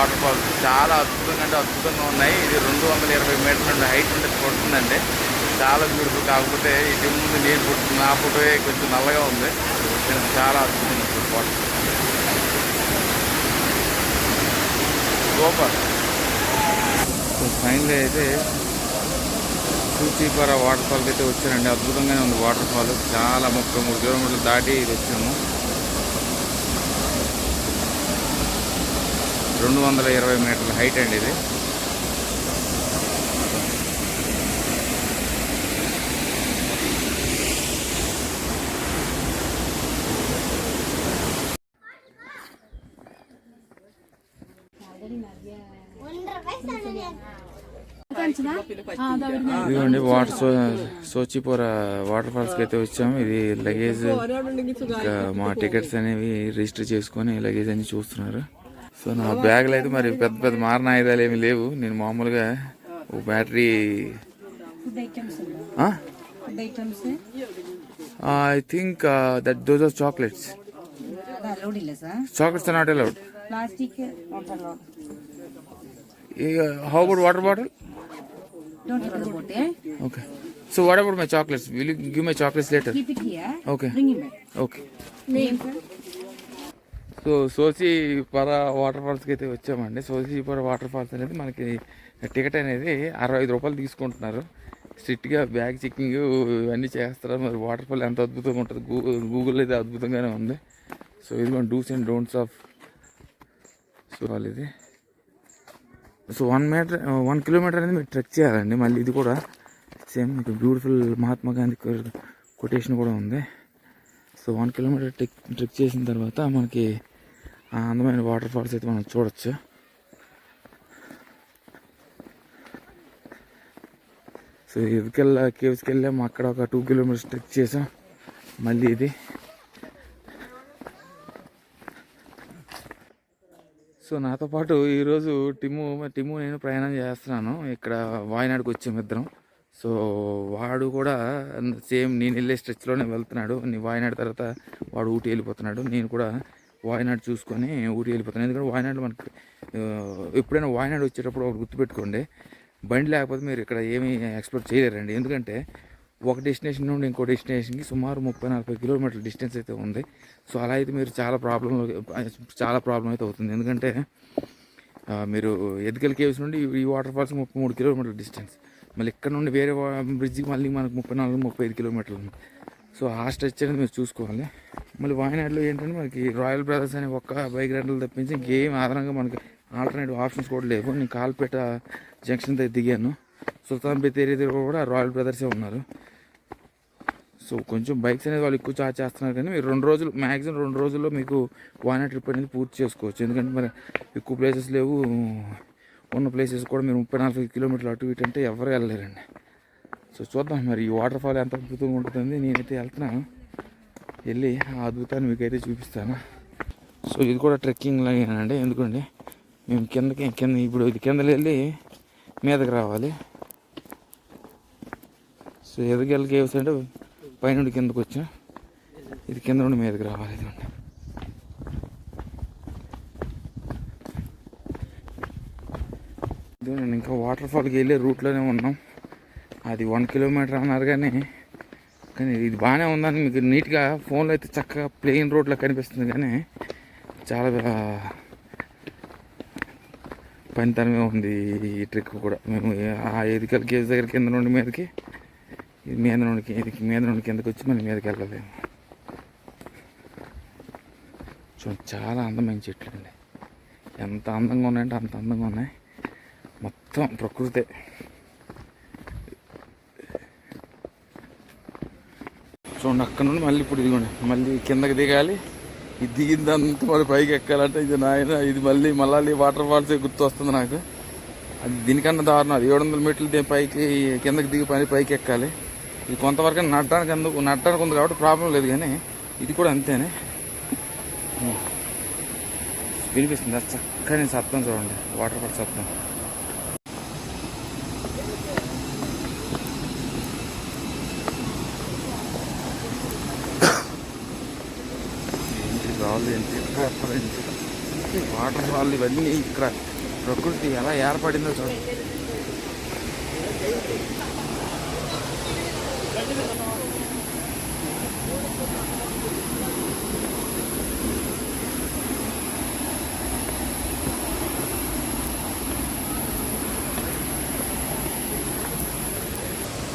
Water falls. చాలా అద్భుతంగా అంటే అద్భుతంగా ఉన్నాయి. ఇది రెండు వందల ఇరవై మీటర్ల నుండి హైట్ నుండి పడుతుందండి చాలా బ్యూటిఫుల్. కాకపోతే ఇటు ముందు నేను పుట్టిన నా ఫోటో కొంచెం నల్లగా ఉంది. చాలా అద్భుతంగా ఉంది. సూపర్. ఫైనల్ అయితే సూచీపర వాటర్ ఫాల్కి అయితే వచ్చానండి అద్భుతంగానే ఉంది వాటర్ ఫాల్. చాలా ముప్పై మూడు కిలోమీటర్లు దాటి ఇది వచ్చాము. రెండు వందల ఇరవై మీటర్ల హైట్ అండి ఇది. ఇదిగోండి వాటర్ సో సోచిపోర వాటర్ ఫాల్స్కి అయితే వచ్చాము. ఇది లగేజ్ మా టికెట్స్ అనేవి రిజిస్టర్ చేసుకొని లగేజ్ అని చూస్తున్నారు. సో నా బ్యాగ్లు అయితే మరి పెద్ద పెద్ద మారిన ఆయుధాలు ఏమి లేవు. నేను మామూలుగా ఓ battery I think that those are chocolates chocolates not allowed how about water bottle okay so what about my chocolates will you give my chocolates later okay okay so Soochipara water ఫాల్స్కి అయితే వచ్చామండి. సోచిపర water falls అనేది మనకి ticket అనేది అరవై ఐదు రూపాయలు తీసుకుంటున్నారు. స్ట్రిక్ట్గా బ్యాగ్ చెక్కింగ్ ఇవన్నీ చేస్తారు? మరి వాటర్ ఫాల్ ఎంత అద్భుతంగా ఉంటుంది? గూగుల్ గూగుల్ అయితే అద్భుతంగానే ఉంది. సో ఇది మన dos and don'ts of so ఇది. So one metre one kilometre అనేది మీరు ట్రెక్ చేయాలండి. మళ్ళీ ఇది కూడా సేమ్ మీకు బ్యూటిఫుల్ మహాత్మా గాంధీ కొటేషన్ కూడా ఉంది. So one kilometre trek trek చేసిన తర్వాత మనకి అందమైన వాటర్ ఫాల్స్ అయితే మనం చూడొచ్చు. సో ఇదికెళ్ళా కేవ్స్కి వెళ్ళాము అక్కడ ఒక టూ కిలోమీటర్స్ ట్రెక్ చేసాం. మళ్ళీ ఇది. సో నాతో పాటు ఈరోజు టిము టిము నేను ప్రయాణం చేస్తున్నాను. ఇక్కడ వాయనాడుకి వచ్చాము ఇద్దరం. సో వాడు కూడా సేమ్ నేను వెళ్ళే స్ట్రెచ్లోనే వెళ్తున్నాడు. నీ- వాయనాడు తర్వాత వాడు ఊటీ వెళ్ళిపోతున్నాడు. నేను కూడా వాయనాడు చూసుకొని ఊరికి వెళ్ళిపోతాను. ఎందుకంటే వాయనాడు మనకి ఎప్పుడైనా వాయనాడు వచ్చేటప్పుడు ఒకటి గుర్తుపెట్టుకోండి. బండి లేకపోతే మీరు ఇక్కడ ఏమీ ఎక్స్ప్లోర్ చేయలేరండి. ఎందుకంటే ఒక డెస్టినేషన్ నుండి ఇంకో డెస్టినేషన్కి సుమారు ముప్పై నలభై కిలోమీటర్ల డిస్టెన్స్ అయితే ఉంది. సో అలా అయితే మీరు చాలా ప్రాబ్లం చాలా ప్రాబ్లం అయితే అవుతుంది. ఎందుకంటే మీరు ఎదికల్ కేవ్స్ నుండి ఈ వాటర్ ఫాల్స్ ముప్పై మూడు కిలోమీటర్ల డిస్టెన్స్. మళ్ళీ ఇక్కడ నుండి వేరే బ్రిడ్జ్కి మళ్ళీ మనకు ముప్పై నాలుగు ముప్పై ఐదు కిలోమీటర్లు ఉంది. సో ఆ స్ట్రెచ్ అనేది మీరు చూసుకోవాలి. మళ్ళీ వాయనాడులో ఏంటంటే మనకి రాయల్ బ్రదర్స్ అనే ఒక్క బైక్ రెండలు తప్పించి ఇంకేం ఆధారంగా మనకి ఆల్టర్నేటివ్ ఆప్షన్స్ కూడా లేవు. నేను కాల్పేట జంక్షన్ దగ్గర దిగాను. సుల్తాన్ బెతేరి దగ్గర కూడా రాయల్ బ్రదర్సే ఉన్నారు. సో కొంచెం బైక్స్ అనేది వాళ్ళు ఎక్కువ చార్జ్ చేస్తున్నారు కానీ మీరు రెండు రోజులు మ్యాక్సిమం రెండు రోజుల్లో మీకు వాయనా ట్రిప్ అనేది పూర్తి చేసుకోవచ్చు. ఎందుకంటే మరి ఎక్కువ ప్లేసెస్ లేవు. ఉన్న ప్లేసెస్ కూడా మీరు ముప్పై నలభై కిలోమీటర్లు అటు ఇటు అంటే ఎవరు వెళ్ళలేరండి. సో చూద్దాం మరి ఈ వాటర్ ఫాల్ ఎంత అద్భుతంగా ఉంటుంది నేనైతే వెళ్తున్నాను వెళ్ళి ఆ అద్భుతాన్ని మీకైతే చూపిస్తాను. సో ఇది కూడా ట్రెక్కింగ్ లాగేనండి ఎందుకండి మేము కిందకి కింద ఇప్పుడు ఇది కింద వెళ్ళి మీదకి రావాలి. సో ఎదగెళ్ళ వెళ్ళకి అంటే పైనుండి కిందకు వచ్చాం. ఇది కింద నుండి మీదకి రావాలి ఇదిగోండి. ఇంకా వాటర్ ఫాల్కి వెళ్ళే రూట్లోనే ఉన్నాం. అది వన్ కిలోమీటర్ అన్నారు కానీ కానీ ఇది బాగానే ఉందని మీకు నీట్గా ఫోన్లో అయితే చక్కగా ప్లెయిన్ రోడ్లో కనిపిస్తుంది కానీ చాలా పనితనమే ఉంది ఈ ట్రిక్ కూడా. మేము ఆ ఎదికల్ కేజ్ దగ్గర కింద నుండి మీదకి ఇది మీద నుండి ఎదికి ఇది మీద నుండి కిందకి వచ్చి మళ్ళీ మీదకి వెళ్ళలేము. చూడండి చాలా అందమైన చెట్లు అండి. ఎంత అందంగా ఉన్నాయంటే అంత అందంగా ఉన్నాయి. మొత్తం ప్రకృతే. చూడండి అక్కడ నుండి మళ్ళీ ఇప్పుడు ఇదిగోండి మళ్ళీ కిందకి దిగాలి. ఇది దిగిందంతా మరి పైకి ఎక్కాలంటే ఇది నాయన ఇది మళ్ళీ మళ్ళీ వాటర్ ఫాల్స్ గుర్తు వస్తుంది నాకు. అది దీనికన్నా దారుణం అది ఏడు వందల మీటర్లు పైకి కిందకి దిగి పని పైకి ఎక్కాలి. ఇది కొంతవరకు నడటానికి అందుకు నడటానికి ఉంది కాబట్టి ప్రాబ్లం లేదు కానీ ఇది కూడా అంతేనే. వినిపిస్తుంది? చక్కని సత్తం చూడండి వాటర్ ఫాల్ సత్తం ఫాల్ ఏంటి ఏంటి వాటర్ ఫాల్ ఇవన్నీ ఇక్కడ ప్రకృతి ఎలా ఏర్పడిందో చూడండి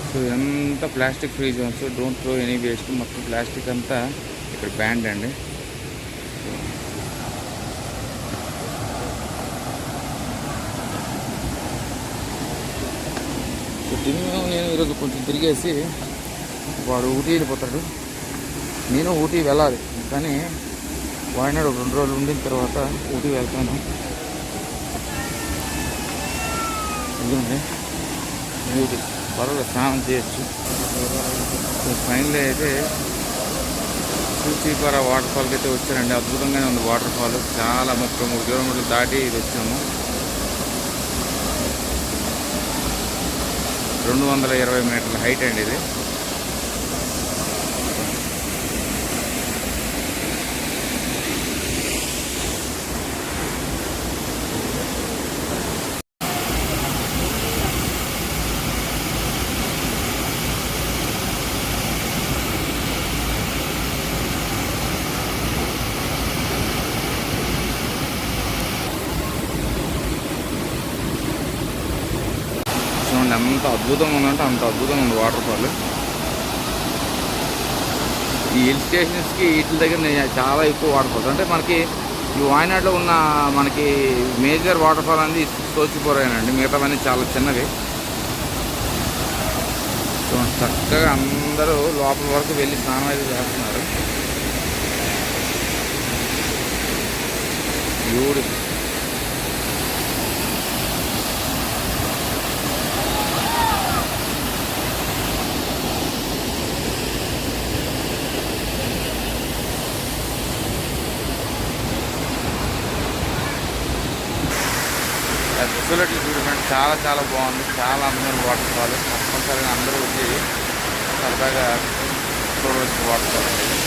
సో ఎంత plastic free zones don't throw any waste మొత్తం ప్లాస్టిక్ అంతా ఇక్కడ బ్యాండ్ అండి. సో నేను ఈరోజు కొంచెం తిరిగేసి వాడు ఊటీ వెళ్ళిపోతాడు. నేను ఊటీ వెళ్ళాలి. కానీ వాడినాడు ఒక రెండు రోజులు ఉండిన తర్వాత ఊటీ వెళ్తాను. ఎందుకంటే ఊటీ పర్వాలేదు స్నానం చేయొచ్చు. ఫైనల్ అయితే సూచీపర వాటర్ ఫాల్కి అయితే వచ్చారండి అద్భుతంగానే ఉంది వాటర్ ఫాల్ చాలా ముప్పై మూడు కిలోమీటర్లు దాటి ఇది వచ్చాము. రెండు వందల ఇరవై మీటర్ల హైట్ అండి ఇది చూడండి ఎంత అద్భుతంగా ఉందంటే అంత అద్భుతంగా ఉంది వాటర్ ఫాల్ ఈ హిల్ స్టేషన్స్కి వీటి దగ్గర చాలా ఎక్కువ వాటర్ ఫాల్స్ అంటే మనకి ఈ వాయనాడులో ఉన్న మనకి మేజర్ వాటర్ ఫాల్ అనేది సోచిపోరాయనండి మిగతావన్నీ చాలా చిన్నవి. సో చక్కగా అందరూ లోపల వరకు వెళ్ళి స్నానం అయితే చేస్తున్నారు. బ్యూటిఫుల్ ఫెసిలిటీ చూడండి చాలా చాలా బాగుంది. చాలా అందమైన వాటర్ ఫాల్ తప్పనిసరిగా అందరూ వచ్చి సరదాగా చూడవచ్చు వాటర్ ఫాల్ అనేది